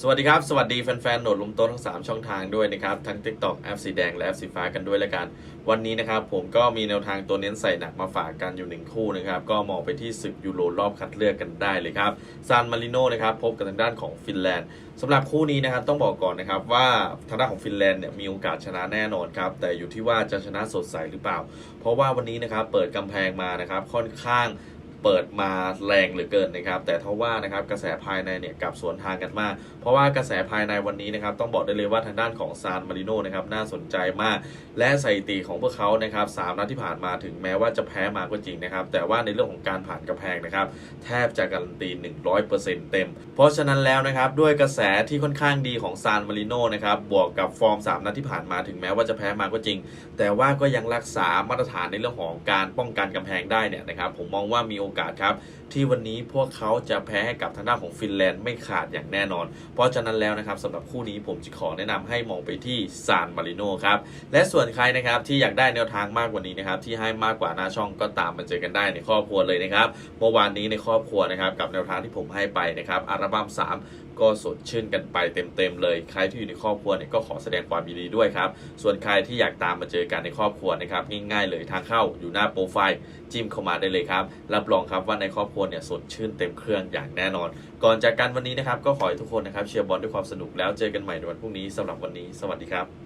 สวัสดีครับ สวัสดีแฟนๆโหนดลุมโต้นทั้ง 3 ช่องทางด้วยนะครับ ทั้ง TikTok แอปสีแดงและแอปสีฟ้ากันด้วยแล้วกัน วันนี้นะครับ ผมก็มีแนวทางตัวเน้นใส่หนักมาฝากกันอยู่หนึ่งคู่นะครับ ก็มองไปที่ศึกยูโรรอบคัดเลือกกันได้เลยครับซานมาริโนนะครับ พบกับทางด้านของฟินแลนด์สำหรับคู่นี้นะครับต้องบอกก่อนนะครับว่าทางด้านของฟินแลนด์เนี่ยมีโอกาสชนะแน่นอนครับแต่อยู่ที่ว่าจะชนะสดใสหรือเปล่า เพราะว่าวันนี้นะครับเปิดกำแพงมานะครับค่อนข้าง เปิดมาแรงเหลือเกินนะครับ แต่ทว่านะครับกระแสภายในเนี่ยกลับสวนทางกันมาก เพราะว่ากระแสภายในวันนี้นะครับต้องบอกได้เลยว่าทางด้านของซานมาริโนนะครับน่าสนใจมาก และสถิติของพวกเขานะครับสามนัดที่ผ่านมาถึงแม้ว่าจะแพ้มาก็จริงนะครับ แต่ว่าในเรื่องของการผ่านกระแพงนะครับแทบจะการันตี 100%เต็ม เพราะฉะนั้นแล้วนะครับด้วยกระแสที่ค่อนข้างดีของซานมาริโนนะครับบวกกับฟอร์ม 3 นัดที่ผ่านมาถึงแม้ว่าจะแพ้มาก็จริง แต่ว่าก็ยังรักษามาตรฐานในเรื่องของการป้องกันกำแพงได้เนี่ยนะครับผมมองว่ามีโอกาสครับ ที่วันนี้พวกเขาจะแพ้ให้กับทางด้านของฟินแลนด์ไม่ขาดอย่างแน่นอน เพราะฉะนั้นแล้วนะครับสำหรับคู่นี้ผมจะขอแนะนำให้มองไปที่ซานมาริโนครับ และส่วนใครนะครับที่อยากได้แนวทางมากกว่านี้นะครับที่ให้มากกว่าหน้าช่องก็ตามมาเจอกันได้ในครอบครัวเลยนะครับเมื่อวานนี้ในครอบครัวนะครับกับแนวทางที่ผมให้ไปนะครับอัลบั้ม3 ก็สดชื่นกันไปเต็มๆเลย ใครที่อยู่ในครอบครัวเนี่ยก็ขอแสดงความยินดีด้วยครับส่วนใครที่อยากตามมาเจอกันในครอบครัวนะครับง่ายๆเลยทางเข้าอยู่หน้าโปรไฟล์จิ้มเข้ามาได้เลยครับรับรรองครับว่าในครอบครัวเนี่ยสดชื่นเต็มเครื่องอย่างแน่นอน ก่อนจากกันวันนี้นะครับก็ขอให้ทุกคนนะครับเชียร์บอลด้วยความสนุกแล้วเจอกันใหม่ในวันพรุ่งนี้สำหรับวันนี้ สวัสดีครับ